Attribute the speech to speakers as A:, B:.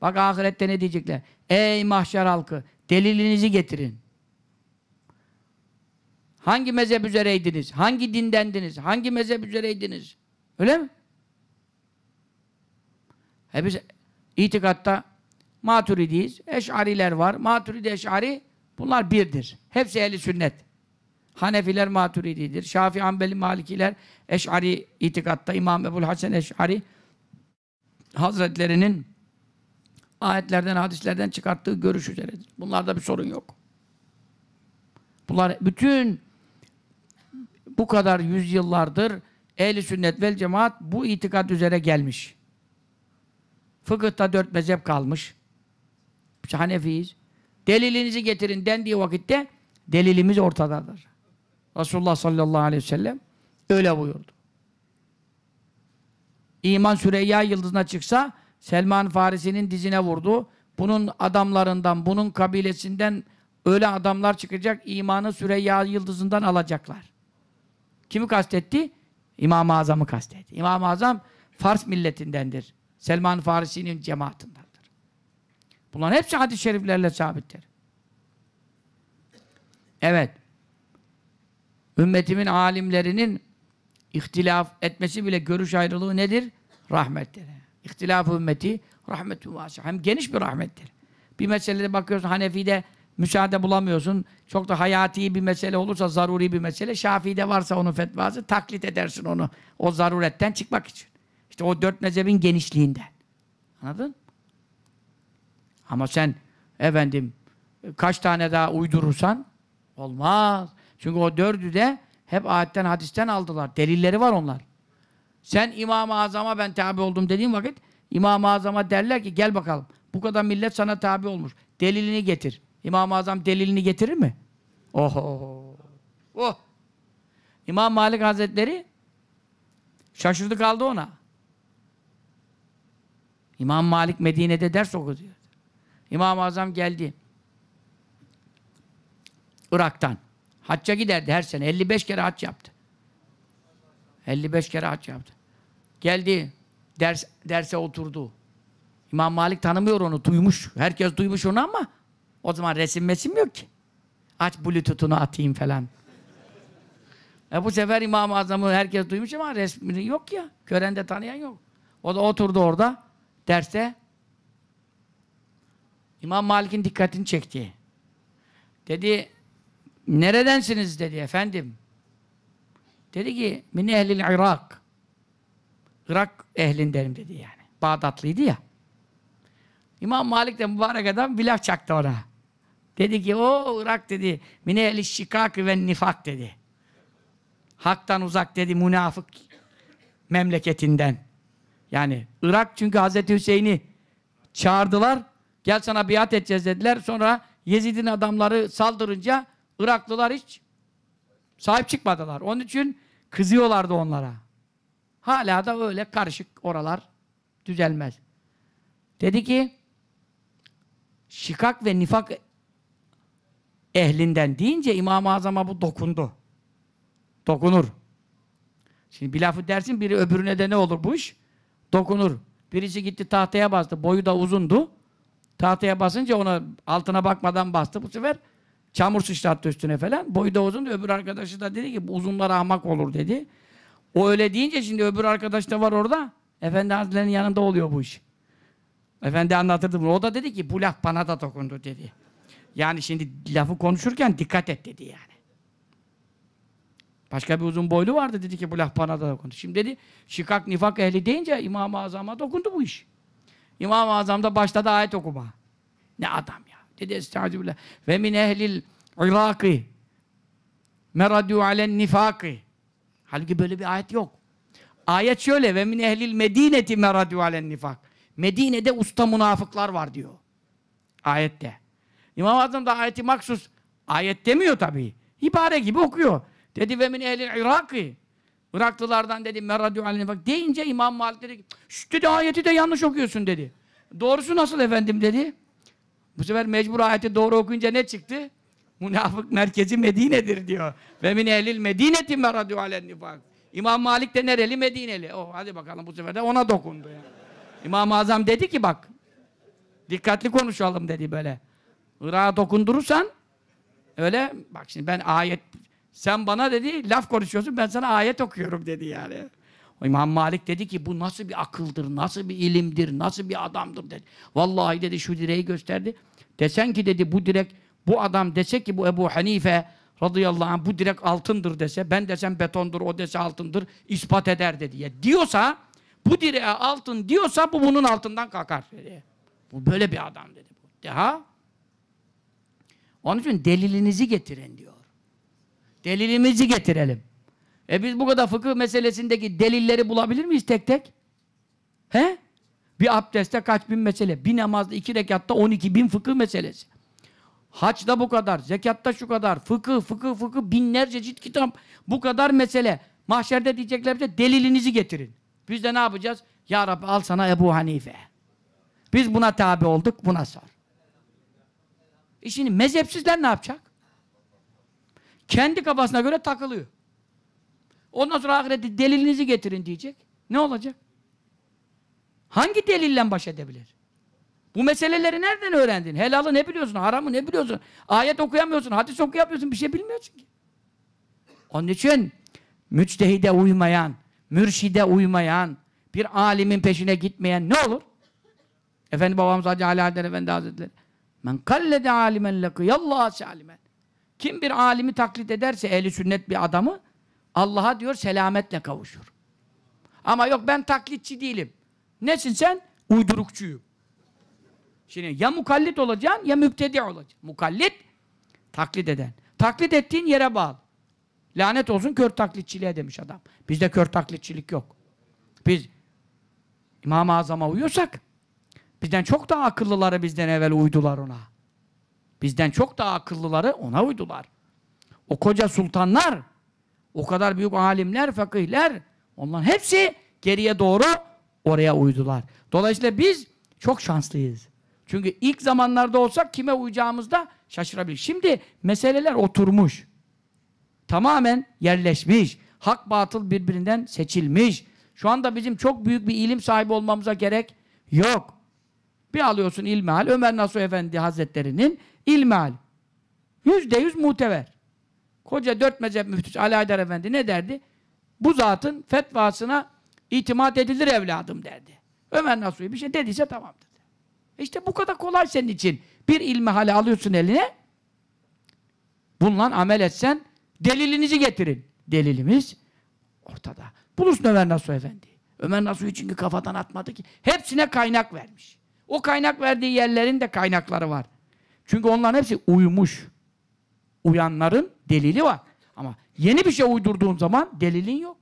A: Bak ahirette ne diyecekler? Ey mahşer halkı delilinizi getirin. Hangi mezhep üzereydiniz? Hangi dindendiniz? Hangi mezhep üzereydiniz? Öyle mi? Biz itikatta maturidiyiz. Eş'ariler var. Maturidi eş'ari bunlar birdir. Hepsi ehli sünnet. Hanefiler maturididir. Şafii, Hanbeli, Malikiler eş'ari itikatta İmam Ebu'l Hasan eş'ari Hazretlerinin ayetlerden, hadislerden çıkarttığı görüş üzeredir. Bunlarda bir sorun yok. Bunlar bütün bu kadar yüzyıllardır ehli sünnet vel cemaat bu itikat üzere gelmiş. Fıkıhta dört mezhep kalmış. Biz Hanefiyiz. Delilinizi getirin dendiği vakitte delilimiz ortadadır. Resulullah sallallahu aleyhi ve sellem öyle buyurdu. İman Süreyya yıldızına çıksa Selman Farisi'nin dizine vurdu. Bunun adamlarından, bunun kabilesinden öyle adamlar çıkacak, imanı Süreyya yıldızından alacaklar. Kimi kastetti? İmam-ı Azam'ı kastetti. İmam-ı Azam Fars milletindendir. Selman Farisi'nin cemaatindendir. Bunların hepsi hadis-i şeriflerle sabittir. Evet. Ümmetimin alimlerinin ihtilaf etmesi bile görüş ayrılığı nedir? Rahmettir. İhtilaf ümmeti rahmetü vasi. Hem geniş bir rahmettir. Bir meselede bakıyorsun Hanefi'de müsaade bulamıyorsun. Çok da hayati bir mesele olursa zaruri bir mesele. Şafii'de varsa onun fetvası taklit edersin onu. O zaruretten çıkmak için. İşte o dört mezhebin genişliğinden. Anladın? Ama sen efendim kaç tane daha uydurursan olmaz. Çünkü o dördü de hep ayetten hadisten aldılar. Delilleri var onlar. Sen İmam-ı Azam'a ben tabi oldum dediğin vakit İmam-ı Azam'a derler ki gel bakalım. Bu kadar millet sana tabi olmuş. Delilini getir. İmam-ı Azam delilini getirir mi? Oho. Oh. İmam Malik Hazretleri şaşırdı kaldı ona. İmam Malik Medine'de ders okudu. İmam-ı Azam geldi. Irak'tan. Hacca giderdi her sene. 55 kere hac yaptı. 55 kere hac yaptı. Geldi. Ders, derse oturdu. İmam Malik tanımıyor onu. Duymuş. Herkes duymuş onu ama o zaman resim mesim yok ki. Aç bluetooth'unu atayım falan. E bu sefer İmam-ı Azam'ı herkes duymuş ama resmini yok ya. Gören de tanıyan yok. O da oturdu orada derste. İmam Malik'in dikkatini çekti. Dedi, neredensiniz dedi efendim. Dedi ki, min ehlil Irak. Irak ehlindenim dedi yani. Bağdatlıydı ya. İmam Malik de mübarek adam bir laf çaktı ona. Dedi ki, o Irak dedi, min ehli şikak ve nifak dedi. Haktan uzak dedi, münafık memleketinden. Yani Irak çünkü Hazreti Hüseyin'i çağırdılar. Gel sana biat edeceğiz dediler. Sonra Yezid'in adamları saldırınca Iraklılar hiç sahip çıkmadılar. Onun için kızıyorlardı onlara. Hala da öyle karışık oralar düzelmez. Dedi ki şikak ve nifak ehlinden deyince İmam-ı Azam'a bu dokundu. Dokunur. Şimdi bir lafı dersin biri öbürüne de ne olur bu iş? Dokunur. Birisi gitti tahtaya bastı. Boyu da uzundu. Tahtaya basınca ona altına bakmadan bastı. Bu sefer çamur sıçrattı üstüne falan. Boyu da uzundu. Öbür arkadaşı da dedi ki uzunlar ahmak olur dedi. O öyle deyince şimdi öbür arkadaş da var orada. Efendi Hazretleri'nin yanında oluyor bu iş. Efendi anlatırdı bunu. O da dedi ki bu laf bana da dokundu dedi. Yani şimdi lafı konuşurken dikkat et dedi yani. Başka bir uzun boylu vardı dedi ki bu laf bana da dokundu. Şimdi dedi şikak nifak ehli deyince İmam-ı Azam'a dokundu bu iş. İmam-ı Azam da başladı ayet okuma. Ne adam ya. Dedi estağfirullah. Ve min ehlil Irak'ı meradü alen nifakı. Halbuki böyle bir ayet yok. Ayet şöyle ve min ehlil medineti meradü alen nifak. Medine'de usta münafıklar var diyor. Ayette. İmam Azam da ayeti maksus ayet demiyor tabii. İbare gibi okuyor. Dedi ve min ehlil Irak'ı. Iraklılardan dedi meradü alen nifak. Deyince İmam Malik dedi Şşt dedi ayeti de yanlış okuyorsun dedi. Doğrusu nasıl efendim dedi. Bu sefer mecbur ayeti doğru okuyunca ne çıktı? Münafık merkezi Medine'dir diyor. Ve min ehlil medineti meradü alen nifak. İmam Malik de nereli? Medineli. Oh, hadi bakalım bu sefer de ona dokundu ya. İmam-ı Azam dedi ki bak Dikkatli konuşalım dedi böyle. Irak'a dokundurursan öyle bak şimdi ben ayet sen bana dedi laf konuşuyorsun ben sana ayet okuyorum dedi yani. İmam Malik dedi ki bu nasıl bir akıldır, nasıl bir ilimdir, nasıl bir adamdır dedi. Vallahi dedi şu direği gösterdi. Desen ki dedi bu direk, bu adam dese ki bu Ebu Hanife radıyallahu anh bu direk altındır dese, ben desem betondur, o dese altındır, ispat eder dedi. Ya diyorsa, bu direğe altın diyorsa bu bunun altından kalkar dedi. Bu böyle bir adam dedi. Daha onun için delilinizi getirin diyor. Delilimizi getirelim. E biz bu kadar fıkıh meselesindeki delilleri bulabilir miyiz tek tek? He? Bir abdestte kaç bin mesele, bir namazda iki rekatta 12 bin fıkıh meselesi. Haçta bu kadar, zekatta şu kadar, fıkıh, fıkıh, fıkıh, binlerce cilt kitap, bu kadar mesele. Mahşerde diyecekler bize delilinizi getirin. Biz de ne yapacağız? Ya Rabbi al sana Ebu Hanife. Biz buna tabi olduk, buna sor. E şimdi mezhepsizler ne yapacak? Kendi kafasına göre takılıyor. Ondan sonra ahirette delilinizi getirin diyecek. Ne olacak? Hangi delille baş edebilir? Bu meseleleri nereden öğrendin? Helalı ne biliyorsun? Haramı ne biliyorsun? Ayet okuyamıyorsun, hadis okuyamıyorsun, bir şey bilmiyorsun ki. Onun için müçtehide uymayan, mürşide uymayan, bir alimin peşine gitmeyen ne olur? Efendi babamız Hacı Ali Adel Efendi Hazretleri Men kallede alimen lekıyallah salimen Kim bir alimi taklit ederse ehli sünnet bir adamı Allah'a diyor selametle kavuşur. Ama yok ben taklitçi değilim. Nesin sen? Uydurukçuyum. Şimdi ya mukallit olacaksın ya mübtedi olacaksın. Mukallit taklit eden. Taklit ettiğin yere bağlı. Lanet olsun kör taklitçiliğe demiş adam. Bizde kör taklitçilik yok. Biz İmam-ı Azam'a uyuyorsak bizden çok daha akıllıları bizden evvel uydular ona. Bizden çok daha akıllıları ona uydular. O koca sultanlar, o kadar büyük alimler, fakihler, onların hepsi geriye doğru oraya uydular. Dolayısıyla biz çok şanslıyız. Çünkü ilk zamanlarda olsak kime uyacağımızda şaşırabilir. Şimdi meseleler oturmuş. Tamamen yerleşmiş. Hak batıl birbirinden seçilmiş. Şu anda bizim çok büyük bir ilim sahibi olmamıza gerek yok. Bir alıyorsun ilmihal, Ömer Nasuh Efendi Hazretleri'nin ilmihal. Yüzde yüz mutever. Koca dört mezhep müftüsü Ali Haydar Efendi ne derdi? Bu zatın fetvasına itimat edilir evladım derdi. Ömer Nasuh'u bir şey dediyse tamam dedi. İşte bu kadar kolay senin için. Bir ilmihali alıyorsun eline, bununla amel etsen, delilinizi getirin. Delilimiz ortada. Bulursun Ömer Nasuh Efendi. Ömer Nasuh'u çünkü kafadan atmadı ki. Hepsine kaynak vermiş. O kaynak verdiği yerlerin de kaynakları var. Çünkü onların hepsi uymuş. Uyanların delili var. Ama yeni bir şey uydurduğun zaman delilin yok.